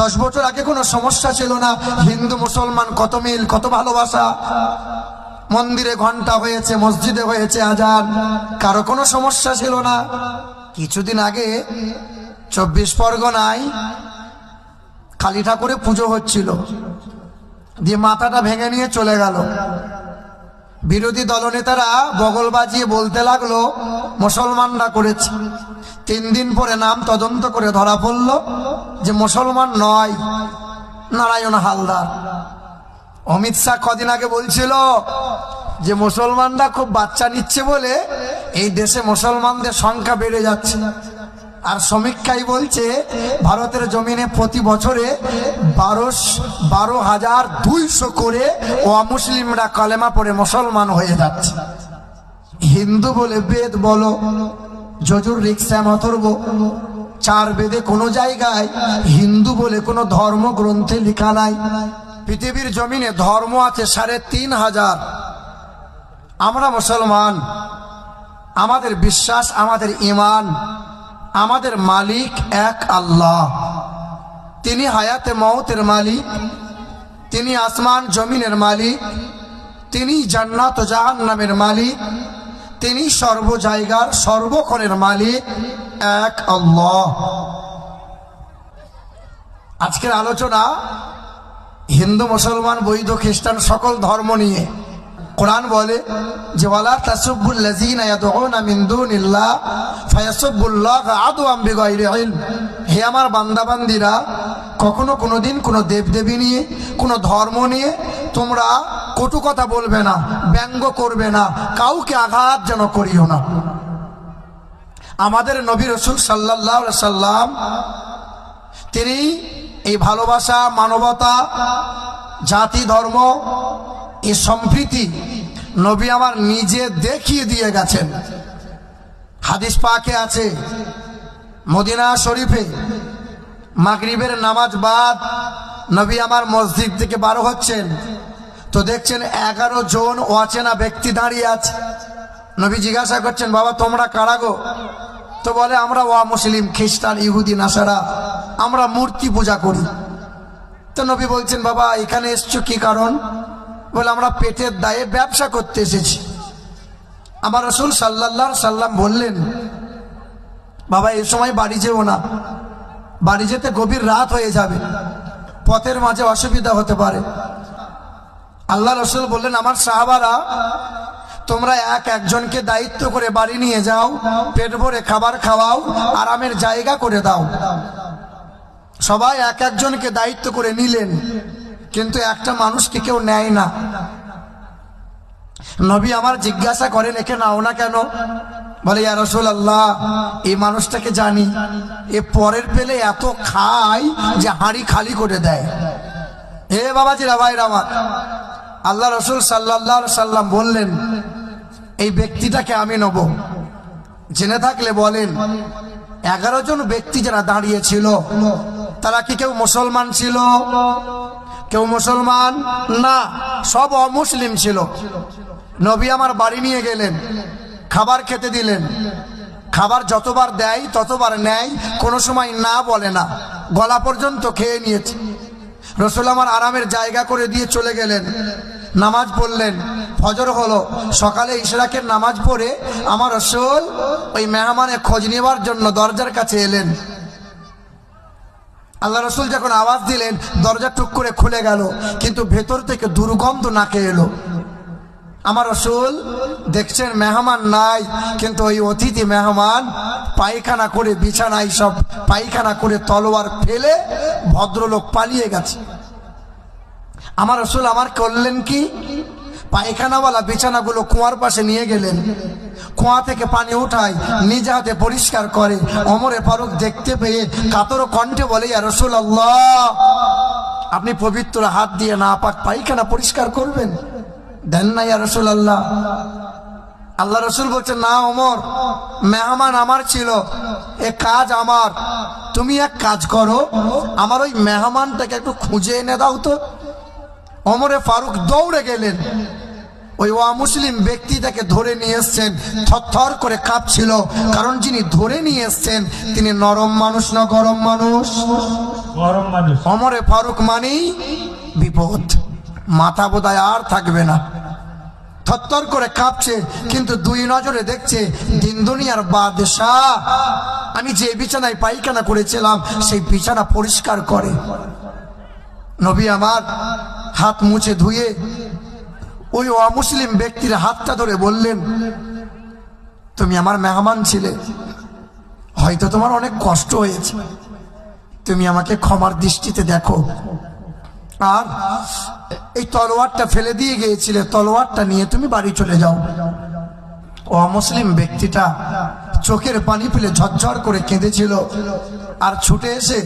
দশ বছর আগে কোনো সমস্যা ছিল না। হিন্দু, মুসলমান, কত মিল, কত ভালোবাসা। মন্দিরে ঘণ্টা হয়েছে, মসজিদে হয়েছে আজান। কারও কোনো সমস্যা ছিল না। কিছুদিন আগে চব্বিশ পরগনায় কালী ঠাকুরে পুজো হচ্ছিল। দিয়ে মাথাটা ভেঙে নিয়ে চলে গেল। বিরোধী দলনেতারা বগল বাজিয়ে বলতে লাগল, মুসলমানরা করেছে। তিন দিন পরে নাম তদন্ত করে ধরা পড়ল যে মুসলমান নয়, নারায়ণ হালদার। অমিত শাহ কদিন আগে বলছিল যে মুসলমানরা খুব বাচ্চা নিচ্ছে বলে এই দেশে মুসলমানদের সংখ্যা বেড়ে যাচ্ছে। আর সমীক্ষাই বলছে ভারতের জমিনে প্রতি বছরে বারো বারো হাজার দুইশো করে অমুসলিমরা কলেমা পড়ে মুসলমান হয়ে যাচ্ছে। হিন্দু বলে বেদ বলো, যজুর রিক্সা অথর্ব চার বেদে কোনো জায়গায় হিন্দু বলে কোনো ধর্ম গ্রন্থে লেখা নাই। পৃথিবীর জমিনে ধর্ম আছে সাড়ে তিন হাজার। আমরা মুসলমান, আমাদের বিশ্বাস, আমাদের ইমান আমাদের মালিক এক আল্লাহ। তিনি হায়াতে মৌতের মালিক, তিনি আসমান জমিনের মালিক, তিনি জান্নাত ও জাহান্নামের মালিক, তিনি সর্ব জায়গার সর্বক্ষণের মালিক এক আল্লাহ। আজকের আলোচনা হিন্দু, মুসলমান বৈধ খ্রিস্টান সকল ধর্ম নিয়ে। কোরআন বলে যে হে আমার বান্দাবান্দিরা, কখনো কোনো দিন কোনো দেবদেবী নিয়ে, কোনো ধর্ম নিয়ে তোমরা কটু কথা বলবে না, ব্যঙ্গ করবে না, কাউকে আঘাত যেন করিও না। আমাদের নবী রসুল সাল্লাহ সাল্লাম, তিনি এই ভালোবাসা, মানবতা, জাতি, ধর্ম এই সম্প্রীতি নবী আমার নিজে দেখিয়ে দিয়ে গেছেন। হাদিস পাকে আছে, মদিনা শরীফে মাগরিবের নামাজ বাদ নবী আমার মসজিদ থেকে বারো হচ্ছেন। তো দেখছেন এগারো জন অচেনা ব্যক্তি দাঁড়িয়ে আছে। নবী জিজ্ঞাসা করছেন, বাবা, তোমরা কারাগো তো বলে, আমরা ওয়া মুসলিম, খ্রিস্টান, ইহুদি, নাসারা। আমরা মূর্তি পূজা করি। তো নবী বলছেন, বাবা, এখানে এসছো কি কারণ? বলে, আমরা পেটের দায়ে ব্যবসা করতে এসেছি। আমার রসুল সাল্লাহ সাল্লাম বললেন, বাবা, এ সময় বাড়ি যেও না। বাড়ি যেতে গভীর রাত হয়ে যাবে। পথের মাঝে অসুবিধা হতে পারে। আল্লাহ রসুল বললেন, আমার সাহাবারা, তোমরা এক একজনকে দায়িত্ব করে বাড়ি নিয়ে যাও, পেট ভরে খাবার খাওয়াও, আরামের জায়গা করে দাও। সবাই এক একজনকে দায়িত্ব করে নিলেন। কিন্তু একটা মানুষকে কেউ নেয় না। নবী আমার জিজ্ঞাসা করেন, একে নাও না কেন? বলে, ইয়া রসুল আল্লাহ এই মানুষটাকে জানি, এ পরের পেলে এত খায় যে হাঁড়ি খালি করে দেয়। হে বাবাজিরা, ভাইরা আমার, আল্লাহ রসুল সাল্লাহ সাল্লাম বললেন, এই ব্যক্তিটাকে আমি নেব। জেনে থাকলে বলেন, এগারো জন ব্যক্তি যারা দাঁড়িয়েছিল তারা কি কেউ মুসলমান ছিল? কেউ মুসলমান? না, সব অমুসলিম ছিল। নবী আমার বাড়ি নিয়ে গেলেন, খাবার খেতে দিলেন। খাবার যতবার দেয়, ততবার নেয়, কোনো সময় না বলে না। গলা পর্যন্ত খেয়ে নিয়েছে। রসুল আমার আরামের জায়গা করে দিয়ে চলে গেলেন। নামাজ পড়লেন। ফজর হলো। সকালে ইশরাকের নামাজ পড়ে আমার রসুল ওই মেহমানের খোঁজ নেবার জন্য দরজার কাছে এলেন। আল্লাহ রসুল যখন আওয়াজ দিলেন, দরজা টুক করে খুলে গেল, কিন্তু ভেতর থেকে দুর্গন্ধ নাকে এলো। আমার রসুল দেখছেন মেহমান নাই, কিন্তু ওই অতিথি মেহমান পায়খানা করে বিছানায় সব পায়খানা করে তলোয়ার ফেলে ভদ্রলোক পালিয়ে গেছে। আমার রসুল আমার করলেন কি? পায়খানাওয়ালা বিছানাগুলো কুয়ার পাশে নিয়ে গেলেন। কুয়া থেকে পানি উঠায় নিজ হাতে পরিষ্কার করে। অমরে ফারুক দেখতে পেয়ে কাতর কণ্ঠে বলে, ইয়া রসুল আল্লাহ আপনি পবিত্র হাত দিয়ে না পাক পায়খানা পরিষ্কার করবেন? দেন না, ইয়া রসুল আল্লাহ আল্লাহ রসুল বলছেন, না অমর, মেহমান আমার ছিল। এ কাজ আমার। তুমি এক কাজ করো, আমার ওই মেহমানটাকে একটু খুঁজে এনে দাও তো। অমরে ফারুক দৌড়ে গেলেন। ওই অমুসলিম ব্যক্তি তাকে ধরে নিয়ে এসছেন থরথর করে কাঁপছিল। কারণ যিনি ধরে নিয়ে এসছেন তিনি নরম মানুষ না গরম মানুষ? গরম মানুষ। অমরে ফারুক মানেই বিপদ। মাথা বোধহয় আর থাকবে না। থরথর করে কাঁপছে কিন্তু দুই নজরে দেখছে দিন দুনিয়ার বাদশাহ। আমি যে বিছানায় পায়খানা করেছিলাম সেই বিছানা পরিষ্কার করে। নবী আমার হাত মুছে ধুয়ে ওই অমুসলিম ব্যক্তির হাতটা ধরে বললেন, তুমি আমার মেহমান ছিলে। হয়তো তোমার অনেক কষ্ট হয়েছে। তুমি আমাকে ক্ষমার দৃষ্টিতে দেখো। আর এই তলোয়ারটা ফেলে দিয়ে গিয়েছিলে। তলোয়ারটা নিয়ে তুমি বাড়ি চলে যাও। অমুসলিম ব্যক্তিটা চোখের পানি ফেলে ঝরঝর করে কেঁদেছিল। আর ছুটে এসে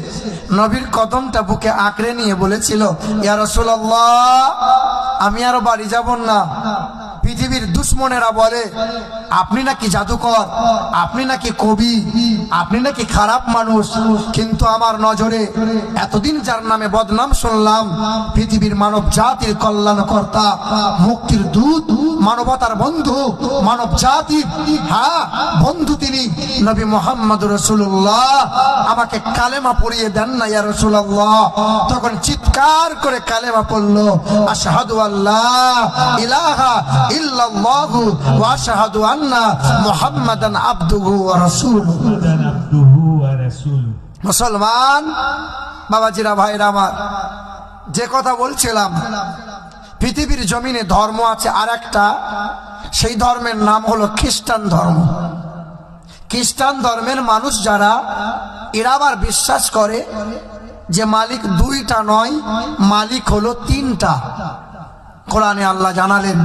নবীর কদমটা বুকে আঁকড়ে নিয়ে বলেছিল, ইয়া রাসূলুল্লাহ, আমি আর বাড়ি যাব না। পৃথিবীর দুশ্মনেরা বলে, আপনি নাকি জাদুকর, আপনি নাকি কবি, আপনি নাকি খারাপ মানুষ, কিন্তু আমার নজরে এতদিন যার নামে বদনাম শুনলাম, পৃথিবীর মানব জাতির কল্যাণকর্তা, মুক্তির দূত, মানবতার বন্ধু, মানব জাতির হ্যাঁ বন্ধু তিনি নবী মোহাম্মদ রসুল্লাহ আমাকে কালেমা পড়িয়ে দেন না, ইয়া রসুল্লাহ তখন চিৎকার করে কালেমা পড়ল, আশহাদু আল্লাহ ইলাহা ইল্লাল্লাহু ওয়া আশহাদু আন্না মুহাম্মাদান আবদুহু ওয়া রাসূলুহু। মুসলমান বাবাজিরা ভাইরা আমার যে কথা বলছিলাম পৃথিবীর জমিনে ধর্ম আছে আর একটা সেই ধর্মের নাম হলো খ্রিস্টান ধর্ম। খ্রিস্টান ধর্মের মানুষ যারা এরা আবার বিশ্বাস করে যে মালিক দুইটা নয় মালিক হলো তিনটা। কোরআনে আল্লাহ জানালেন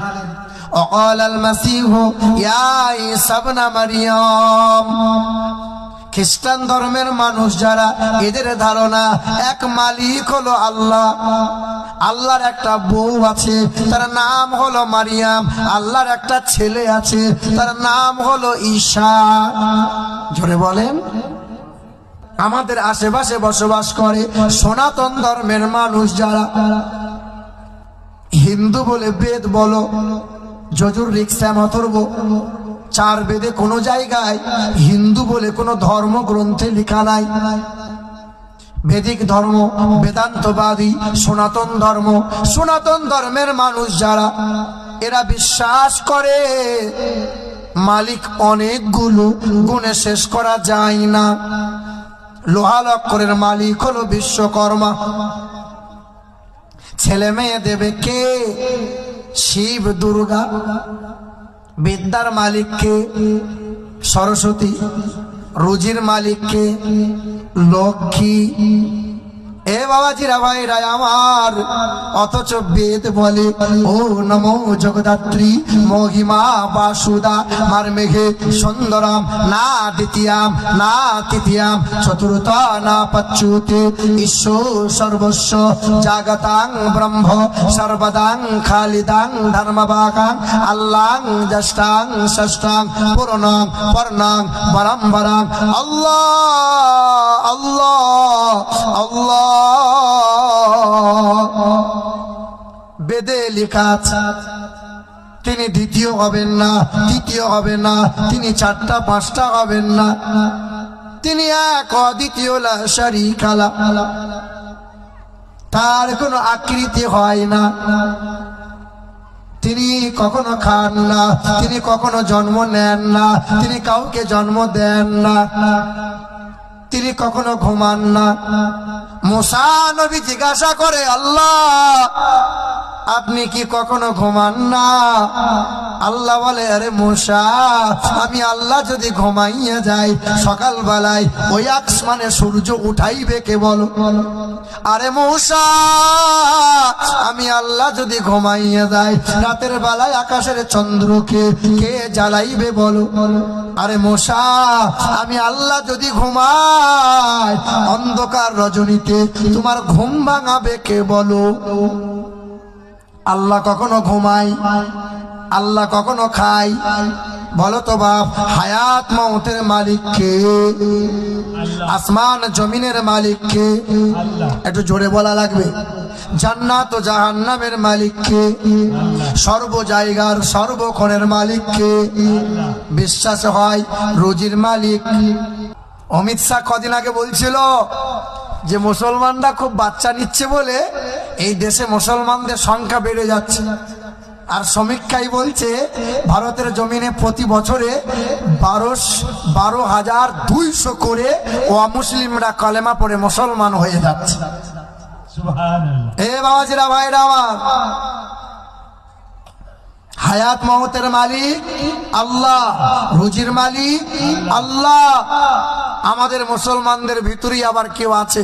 আল মাসিহ ইয়া ঈসা ইবনে মারইয়াম খ্রিস্টান ধর্মের মানুষ যারা, এদের ধারণা এক মালিক হলো আল্লাহ। আল্লাহর একটা বউ আছে, তার নাম হলো মারিয়াম। আল্লাহর একটা ছেলে আছে, তার নাম হলো ঈশা। জোরে বলেন। আমাদের আশেপাশে বসবাস করে সনাতন ধর্মের মানুষ যারা, হিন্দু বলে বেদ বলো যজুর রিক্সা মতর্ব চার বেদে কোনো জায়গায় হিন্দু বলে কোনো ধর্মগ্রন্থে লেখা নাই। বেদিক ধর্ম, বেদান্তবাদী, সনাতন ধর্ম, সনাতন ধর্মের মানুষ যারা, এরা বিশ্বাস করে। মালিক অনেকগুলো, গুণে শেষ করা যায় না। লোহা লক্করের মালিক হলো বিশ্বকর্মা। ছেলে মেয়ে দেবে কে? শিব দুর্গা বিদ্যার মালিককে সরস্বতী রুজির মালিককে লক্ষ্মী এ বাবাজিরা ভাইরা আমার, অথচ বেদ বলে, ও নমো জগদাত্রী, মহিমা বাসুদা, মার মেঘে সুন্দরাম, না দ্বিতীয়াম, না তৃতীয়াম, চতুর্থ না পচ্যুতে, ঈশ্বর সর্বস্ব, জাগতাং ব্রহ্ম, সর্বদাং খালিদাং ধর্মবাগাং, আল্লাং জষ্টাং ষষ্ঠাং পূর্ণং পর্ণাং আল্লাহ আল্লাহ বেদে লেখা আছে। তিনি দ্বিতীয় হবেন না, তৃতীয় হবেন না, তিনি চারটা, পাঁচটা হবেন না। তিনি এক, অদ্বিতীয় খালা তার কোনো আকৃতি হয় না। তিনি কখনো খান না, তিনি কখনো জন্ম নেন না, তিনি কাউকে জন্ম দেন না। তিনি কখনো ঘুমান না। মোসা জিজ্ঞাসা করে, আল্লাহ আপনি কি কখনো ঘুমান না? আল্লাহ বলে, আরে মোসা, আমি আল্লাহ যদি ঘুমাইয়া যাই সকালবেলায়, ওই আসমানে সূর্য উঠাইবে কে বলো? আরে মৌসা, আমি আল্লাহ যদি ঘুমাইয়া যাই, রাতের বেলায় আকাশের চন্দ্রকে কে জ্বালাইবে বলো? আরে মশা আমি আল্লাহ যদি ঘুমাই, অন্ধকার রজনীতে তোমার ঘুম ভাঙাবে কে বলো? আল্লাহ কখনো ঘুমাই আল্লাহ কখনো খাই বলো তো বাপ হায়াত মৌতের মালিককে আসমান জমিনের মালিককে আল্লাহ। একটু জোরে বলা লাগবে। জান্নাত ও জাহান্নামের মালিককে সর্ব জায়গার সর্বক্ষণের মালিককে বিশ্বাস হয় রুজির মালিক। অমিত শাহ কদিন আগে বলছিল যে মুসলমানরা খুব বাচ্চা নিচ্ছে বলে এই দেশে মুসলমানদের সংখ্যা বেড়ে যাচ্ছে। আর সমীক্ষাই বলছে ভারতের জমিনে প্রতি বছরে বারো বারো হাজার দুইশো করে অমুসলিমরা কলেমা পড়ে মুসলমান হয়ে যাচ্ছে। এ বাবাজিরা ভাইরা আমার। হায়াত মহতের মালিক আল্লাহ রুজির মালিক আল্লাহ। আমাদের মুসলমানদের ভিতরেই আবার কেউ আছে।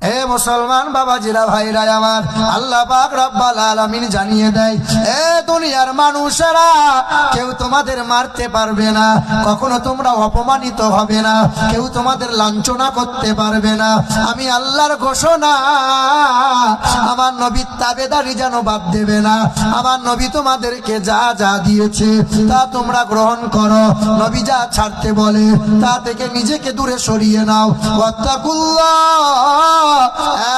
এ মুসলমান বাবাজিরা ভাইরা আমার, আল্লাহ পাক রব্বাল আলামিন জানিয়ে দেয়, এ দুনিয়ার মানুষেরা কেউ তোমাদের মারতে পারবে না, কখনো তোমরা অপমানিত হবে না, কেউ তোমাদের লাঞ্ছনা করতে পারবে না। আমি আল্লাহর ঘোষণা, আমার নবীর তাবেদারি যেন বাদ দেবে না, আমার নবী তোমাদেরকে যা যা দিয়েছে, তা তোমরা গ্রহণ করো। নবী যা ছাড়তে বলে, তা থেকে নিজেকে দূরে সরিয়ে নাও। ওয়াত্তাকুল্লাহ।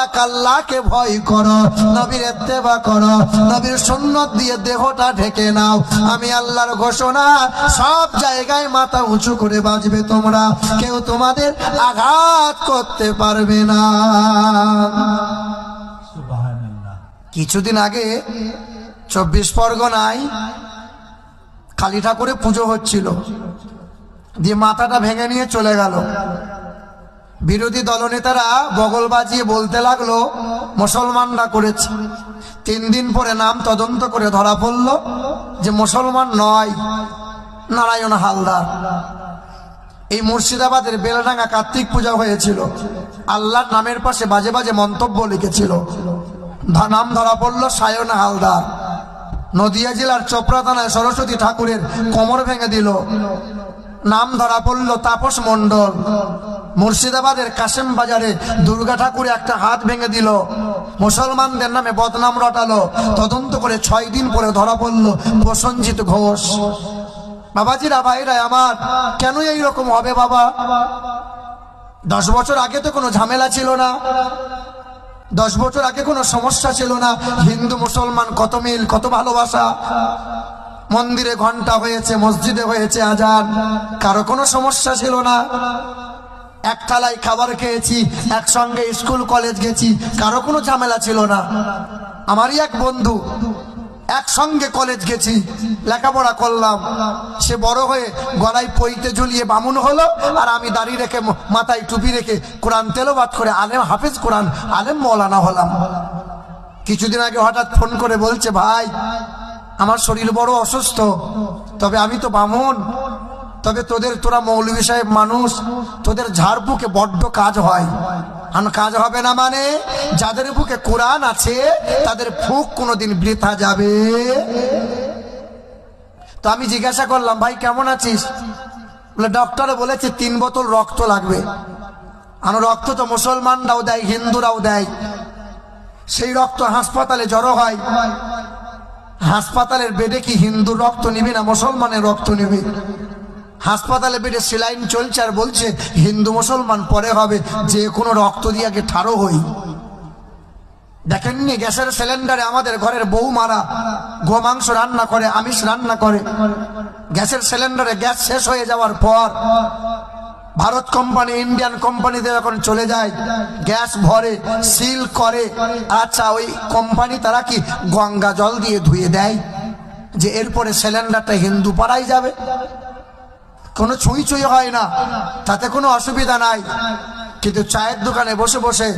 এক আল্লাহকে ভয় করো নবীর এত্তেবা করো নবীর সুন্নত দিয়ে দেহটা ঢেকে নাও। আমি আল্লাহর ঘোষণা সব জায়গায় মাথা উঁচু করে বাজবে তোমরা। কেউ তোমাদের আঘাত করতে পারবে না। কিছুদিন আগে চব্বিশ পরগনায় কালী ঠাকুরে পুজো হচ্ছিল। দিয়ে মাথাটা ভেঙে নিয়ে চলে গেল। বিরোধী দলনেতারা বগল বাজিয়ে বলতে লাগল, মুসলমানরা করেছে। তিন দিন পরে নাম তদন্ত করে ধরা পড়ল যে মুসলমান নয়, নারায়ণ হালদার। এই মুর্শিদাবাদের বেলডাঙ্গা কার্তিক পূজা হয়েছিল। আল্লাহর নামের পাশে বাজে বাজে মন্তব্য লিখেছিল। নাম ধরা পড়ল সায়ন হালদার। নদিয়া জেলার চোপড়া থানায় সরস্বতী ঠাকুরের কোমর ভেঙে দিল। নাম ধরা পড়ল তাপস মণ্ডল। মুর্শিদাবাদের কাশেম বাজারে দুর্গা ঠাকুরে একটা হাত ভেঙে দিল। মুসলমানদের নামে বদনাম রটালো। তদন্ত করে ছয় দিন পরে ধরা পড়ল প্রসঞ্জিত ঘোষ। বাবাজিরা, ভাইরা আমার, কেন এই রকম হবে বাবা? দশ বছর আগে তো কোনো ঝামেলা ছিল না। দশ বছর আগে কোনো সমস্যা ছিল না। হিন্দু, মুসলমান, কত মিল, কত ভালোবাসা। মন্দিরে ঘণ্টা হয়েছে, মসজিদে হয়েছে আজান। কারও কোনো সমস্যা ছিল না। এক থালায় খাবার খেয়েছি, একসঙ্গে স্কুল, কলেজ গেছি, কারও কোনো ঝামেলা ছিল না। আমারই এক বন্ধু একসঙ্গে কলেজ গেছি, লেখাপড়া করলাম। সে বড় হয়ে গলায় পইতে ঝুলিয়ে বামুন হলো, আর আমি দাঁড়িয়ে রেখে মাথায় টুপি রেখে কোরআন তেলোবাদ করে আলেম হাফিজ কোরআন, আলেম মৌলানা হলাম। কিছুদিন আগে হঠাৎ ফোন করে বলছে, ভাই আমার শরীর বড় অসুস্থ, তবে আমি তো বামুন। তবে তোদের, তোরা মৌলভী সাহেব মানুষ, তোদের ঝাড় বুকে বড্ড কাজ হয়। কাজ হবে না মানে যাদের বুকে কোরআন আছে, তাদের ফুক কোনোদিন বৃথা যাবে। তো আমি জিজ্ঞাসা করলাম, ভাই, কেমন আছিস? বলে ডক্টরে বলেছে তিন বোতল রক্ত লাগবে। আর রক্ত তো মুসলমানরাও দেয়, হিন্দুরাও দেয়। সেই রক্ত হাসপাতালে জড়ো হয়। হাসপাতালের বেডে কি হিন্দু রক্ত নিবি না মুসলমানের রক্ত নিবি? হাসপাতালে বেডে সেলাইন চলছে আর বলছে, হিন্দু মুসলমান পরে হবে, যে কোনো রক্ত দিয়ে আগে ঠাড়ো হই। দেখেননি গ্যাসের সিলিন্ডারে আমাদের ঘরের বউ মারা গোমাংস রান্না করে, আমিষ রান্না করে। গ্যাসের সিলিন্ডারে গ্যাস শেষ হয়ে যাওয়ার পর ভারত কোম্পানি ইন্ডিয়ান কোম্পানিতে যখন চলে যায়, গ্যাস ভরে, সিল করে আচ্ছা ওই কোম্পানি তারা কি গঙ্গা জল দিয়ে ধুয়ে দেয়? যে এরপরে সিলিন্ডারটা হিন্দু পাড়াই যাবে। কোনো ছুঁই ছুঁই হয় না, তাতে কোনো অসুবিধা নাই। কিন্তু চায়ের দোকানে বসে বসে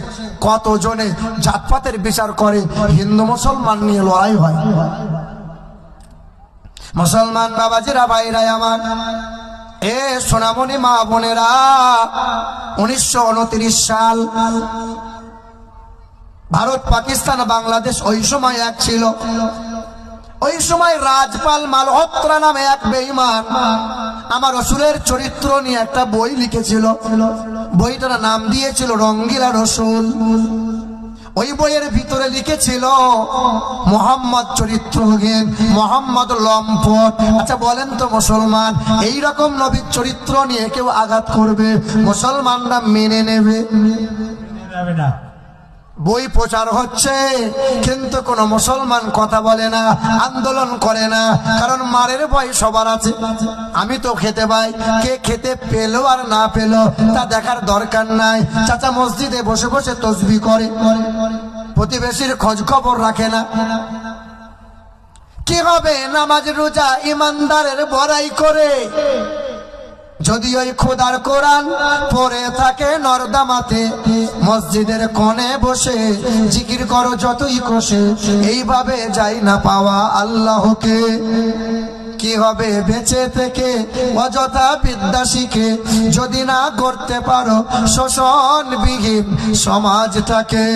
কতজনে জাতপাতের বিচার করে, হিন্দু মুসলমান নিয়ে লড়াই হয়। মুসলমান বাবাজিরা, ভাইরাই আমার। এ সোনামণি মা বোনেরা, উনিশশো উনত্রিশ সাল ভারত, পাকিস্তান, বাংলাদেশ ওই সময় এক ছিল। ওই সময় রাজপাল মালহোত্রা নামে এক বেঈমান আমার রসুলের চরিত্র নিয়ে একটা বই লিখেছিল। বইটার নাম দিয়েছিল রঙ্গিলা রসুল। ওই বইয়ের ভিতরে লিখেছিল, মোহাম্মদ চরিত্রহীন, মোহাম্মদ লম্পট। আচ্ছা বলেন তো মুসলমান এই রকম নবীর চরিত্র নিয়ে কেউ আঘাত করবে? মুসলমানরা মেনে নেবে না। বই প্রচার হচ্ছে, কিন্তু কোনো মুসলমান কথা বলে না, আন্দোলন করে না, কারণ মারের ভয় সবার আছে। আমি তো খেতে পাই, কে খেতে পেল আর না পেল, তা দেখার দরকার নাই। চাচা মসজিদে বসে বসে তসবি করে, প্রতিবেশীর খোঁজ খবর রাখে না। কি হবে নামাজ, রোজা, ইমানদারের বড়াই করে? যদি ওই খোদার কোরআন পড়ে থাকে নর্দামাতে, মসজিদের কোণে বসে জিকির করো যতই কষে, এইভাবে যাই না পাওয়া আল্লাহকে। কি হবে বেঁচে থেকে অযথা বিদ্যা শিখে, যদি না করতে পারো শোষণবিহীন সমাজটাকে।